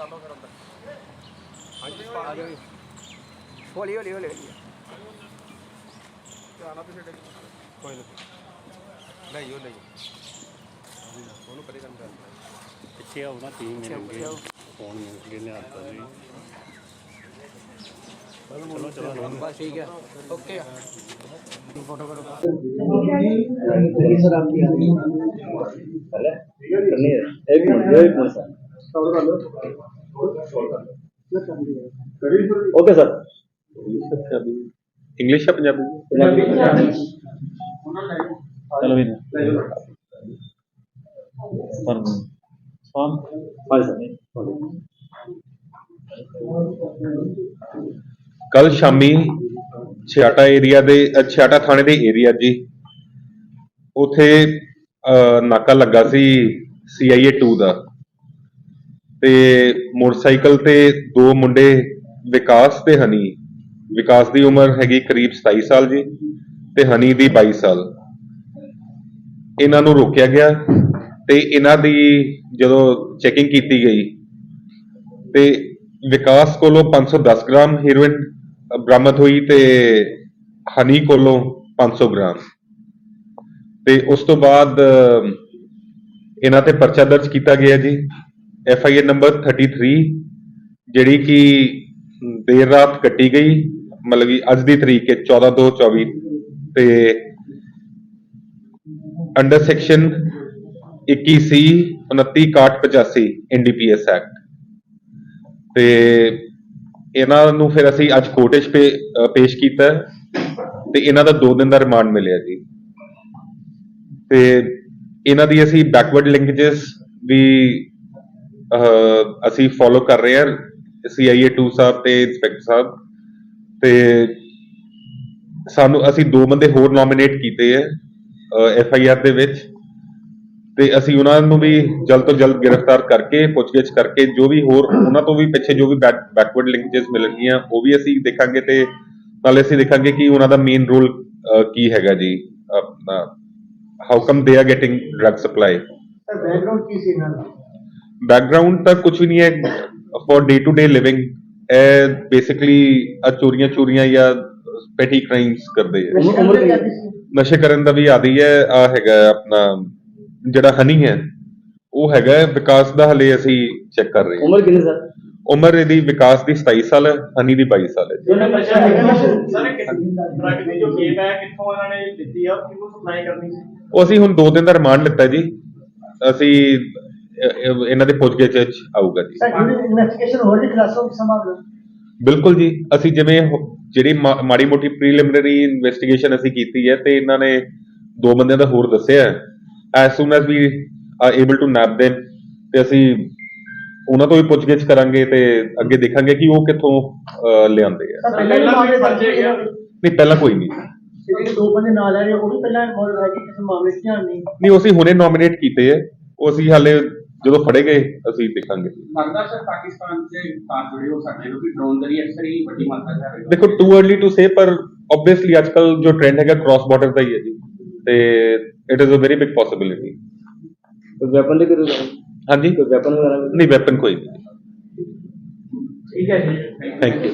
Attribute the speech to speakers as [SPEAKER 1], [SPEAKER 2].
[SPEAKER 1] ਲਾ ਲਓ ਫਿਰ ਅੰਦਰ। ਹਾਂਜੀ
[SPEAKER 2] ਆ ਜਾਓ ਜੀ। ਹੌਲੀ ਹੌਲੀ ਹੌਲੀ ਹੌਲੀ।
[SPEAKER 1] ਧਿਆਨ ਨਾਲ ਪਿੱਛੇ ਡਿੱਗ ਨਾ। ਕੋਈ ਨਹੀਂ ਲੈ ਜੋ ਲੈ ਜੋ ਉਹਨੂੰ ਪਰੇ ਕੰਮ ਕਰਦਾ
[SPEAKER 3] ਪਿੱਛੇ ਆਉਣਾ ਟੀਮ
[SPEAKER 2] ਮਿਲੂਗੀ
[SPEAKER 3] ਫੋਨ ਮਿਲ ਗਿਆ ਲਿਆਤਾ ਜੀ। ਚਲੋ ਚਲੋ ਚਲੋ
[SPEAKER 2] ਬਸ ਠੀਕ ਹੈ। ਓਕੇ ਆ। ਇਹ
[SPEAKER 3] ਵੀ ਇਹ ਵੀ ਪੁੱਛਾਂ ਓਕੇ ਸਰ
[SPEAKER 1] ਇੰਗਲਿਸ਼ ਹੈ। ਪੰਜਾਬੀ? ਕੱਲ ਸ਼ਾਮੀ ਛਿਆਟਾ ਏਰੀਆ ਦੇ ਛਿਆਟਾ ਥਾਣੇ ਦੇ ਏਰੀਆ ਜੀ ਉਥੇ ਨਾਕਾ ਲੱਗਾ ਸੀ ਸੀਆਈਏ 2 ਦਾ। ਤੇ ਮੋਟਰਸਾਈਕਲ ਤੇ ਦੋ ਮੁੰਡੇ ਵਿਕਾਸ ਤੇ ਹਨੀ। ਵਿਕਾਸ ਦੀ ਉਮਰ ਹੈਗੀ ਕਰੀਬ 27 ਸਾਲ ਜੀ ਤੇ ਹਨੀ ਦੀ 22 ਸਾਲ। ਇਹਨਾਂ ਨੂੰ ਰੋਕਿਆ ਗਿਆ ਤੇ ਇਹਨਾਂ ਦੀ ਜਦੋਂ ਚੈਕਿੰਗ ਕੀਤੀ ਗਈ ਤੇ ਵਿਕਾਸ ਕੋਲੋਂ 510 ਗ੍ਰਾਮ ਹੀਰੋਇਨ ਬਰਾਮਦ ਹੋਈ ਤੇ ਹਨੀ ਕੋਲੋਂ 500 ਗ੍ਰਾਮ। ਤੇ ਉਸ ਤੋਂ ਬਾਅਦ ਇਹਨਾਂ ਤੇ ਪਰਚਾ ਦਰਜ ਕੀਤਾ ਗਿਆ ਜੀ। ਐਫ ਆਈ ਆਰ ਨੰਬਰ 33 ਜਿਹੜੀ ਕਿ ਦੇਰ ਰਾਤ ਕੱਟੀ ਗਈ, ਮਤਲਬ ਕਿ ਅੱਜ ਦੀ ਤਰੀਕ ਹੈ 14 2 24 ਤੇ under section 21 C 29 85 NDPS act ਤੇ ਇਹਨਾਂ ਨੂੰ ਫਿਰ ਅਸੀਂ ਅੱਜ ਕੋਰਟ 'ਚ ਪੇ- ਪੇਸ਼ ਕੀਤਾ ਤੇ ਇਹਨਾਂ ਦਾ 2 ਦਿਨ ਦਾ ਰਿਮਾਂਡ ਮਿਲਿਆ ਜੀ। ਤੇ ਇਹਨਾਂ ਦੀ ਅਸੀਂ ਬੈਕਵਰਡ ਲਿੰਕੇजेस ਵੀ ਅਸੀਂ ਫੋਲੋ ਕਰ ਰਹੇ ਹਾਂ ਸੀਆਈਏ 2 ਸਾਹਿਬ ਤੇ ਇੰਸਪੈਕਟਰ ਸਾਹਿਬ ਤੇ ਸਾਨੂੰ, ਅਸੀਂ ਦੋ ਬੰਦੇ ਹੋਰ ਨੋਮੀਨੇਟ ਕੀਤੇ ਹੈ ਐਫ ਆਈ ਆਰ ਦੇ ਵਿੱਚ ਤੇ ਅਸੀਂ ਉਹਨਾਂ ਨੂੰ ਵੀ ਜਲਦ ਤੋਂ ਜਲਦ ਗ੍ਰਿਫਤਾਰ ਕਰਕੇ, ਪੁੱਛਗਿੱਛ ਕਰਕੇ ਜੋ ਵੀ ਹੋਰ ਉਹਨਾਂ ਤੋਂ ਵੀ ਪਿੱਛੇ ਜੋ ਵੀ ਬੈਕਵਰਡ ਲਿੰਕੇजेस ਮਿਲਣਗੀਆਂ, ਉਹ ਵੀ ਅਸੀਂ ਦੇਖਾਂਗੇ ਤੇ ਨਾਲੇ ਅਸੀਂ ਦੇਖਾਂਗੇ ਕਿ ਉਹਨਾਂ ਦਾ ਮੇਨ ਰੋਲ ਕੀ ਹੈਗਾ ਜੀ ਆਪਣਾ how come they are getting drug supply
[SPEAKER 2] background ਕੀ ਸੀ ਇਹਨਾਂ ਦਾ?
[SPEAKER 1] ਬੈਕਗ੍ਰਾਉਂਡ ਤਾਂ ਕੁਝ ਵੀ ਨਹੀਂ ਹੈ for day to day living ਇਹ ਬੇਸਿਕਲੀ ਆ ਚੋਰੀਆਂ ਚੋਰੀਆਂ ਜਾਂ ਪੈਟੀ ਕ੍ਰਾਈਮਸ ਕਰਦੇ ਹੈ। ਨਸ਼ੇ ਕਰਨ ਦਾ ਵੀ ਆਦੀ ਹੈ ਆ ਹੈਗਾ ਆਪਣਾ ਜਿਹੜਾ ਹਨੀ ਹੈ ਉਹ ਹੈਗਾ ਵਿਕਾਸ ਦਾ ਹਲੇ ਅਸੀਂ ਚੈੱਕ ਕਰ ਰਹੇ ਹਾਂ।
[SPEAKER 3] ਉਮਰ ਕਿੰਨੀ ਸਰ?
[SPEAKER 1] ਉਮਰ ਇਹਦੀ ਵਿਕਾਸ ਦੀ 27 ਸਾਲ ਹੈ ਹਨੀ ਦੀ 22 ਸਾਲ ਹੈ।
[SPEAKER 4] ਸਰ ਡਰਗ ਜੋ ਕੇਪ ਹੈ ਕਿੱਥੋਂ ਇਹਨਾਂ ਨੇ ਦਿੱਤੀ ਆ ਕਿਹਨੂੰ ਸਪਲਾਈ ਕਰਨੀ
[SPEAKER 1] ਉਹ ਅਸੀਂ ਹੁਣ 2 ਦਿਨ ਦਾ ਰਿਮਾਂਡ ਲਿੱਤਾ ਜੀ। ਅਸੀਂ ਇਹਨਾਂ ਦੇ ਪੁੱਛਗਿੱਛ ਵਿੱਚ ਆਊਗਾ ਜੀ।
[SPEAKER 2] ਸਰ ਇਨਵੈਸਟੀਗੇਸ਼ਨ ਹੋ ਰਹੀ ਕਲਾਸੋਂ ਕਿ ਸੰਭਾਵਨਾ
[SPEAKER 1] ਬਿਲਕੁਲ ਜੀ ਅਸੀਂ ਜਿਵੇਂ ਹੋ- ਜਿਹੜੀ ਮਾ- ਮਾੜੀ ਮੋਟੀ ਪ੍ਰੀਲਿਮਿਨਰੀ ਇਨਵੈਸਟੀਗੇਸ਼ਨ ਅਸੀਂ ਕੀਤੀ ਹੈ ਤੇ ਇਹਨਾਂ ਨੇ ਦੋ ਬੰਦਿਆਂ ਦਾ ਹੋਰ ਦੱਸਿਆ ਹੈ। As soon as we are able to nab them ਤੇ ਅਸੀਂ ਉਹਨਾਂ ਤੋਂ ਵੀ ਪੁੱਛਗਿੱਛ ਕਰਾਂਗੇ ਤੇ ਅੱਗੇ ਦੇਖਾਂਗੇ ਕਿ ਉਹ ਕਿੱਥੋਂ ਅ, ਲਿਆਂਦੇ ਆ।
[SPEAKER 2] ਸਰ ਪਹਿਲਾਂ ਵੀ ਮਾਮਲੇ ਦਰਜ
[SPEAKER 4] ਹੈਗੇ ਆ।
[SPEAKER 1] ਨਹੀਂ ਪਹਿਲਾਂ ਕੋਈ ਨਹੀਂ।
[SPEAKER 2] ਜਿਹੜੇ ਦੋ ਬੰਦੇ ਨਾਲ ਆ ਰਹੇ ਉਹ ਵੀ ਪਹਿਲਾਂ ਮੌਜੂਦ ਹੈ ਕਿ ਕਿਸੇ ਮਾਮਲੇ 'ਚ ਧਿਆਨ ਨਹੀਂ।
[SPEAKER 1] ਨਹੀਂ ਉਹ ਅਸੀਂ ਹੁਣੇ ਨੋਮੀਨੇਟ ਕੀਤੇ ਹੈ ਉਹ ਅਸੀਂ ਹਾਲੇ ਜਦੋਂ ਫੜੇ ਗਏ ਅਸੀਂ ਦੇਖਾਂਗੇ। ਦੇਖੋ ਟੂ अर्ਲੀ ਟੂ ਸੇ ਪਰ ਆਬਵੀਅਸਲੀ ਅੱਜਕੱਲ ਜੋ ਟ੍ਰੈਂਡ ਹੈਗਾ ਕ੍ਰਾਸ ਬਾਰਡਰ ਦਾ ਹੀ ਹੈ ਜੀ। ਤੇ it is a very big possibility
[SPEAKER 3] weapon ਦੇ ਕਿਹੜੇ
[SPEAKER 1] ਹਾਂਜੀ?
[SPEAKER 3] ਕੋਈ ਵੈਪਨ ਵਗੈਰਾ
[SPEAKER 1] ਨਹੀਂ ਵੈਪਨ ਕੋਈ
[SPEAKER 4] ਠੀਕ ਹੈ ਜੀ।
[SPEAKER 1] Thank you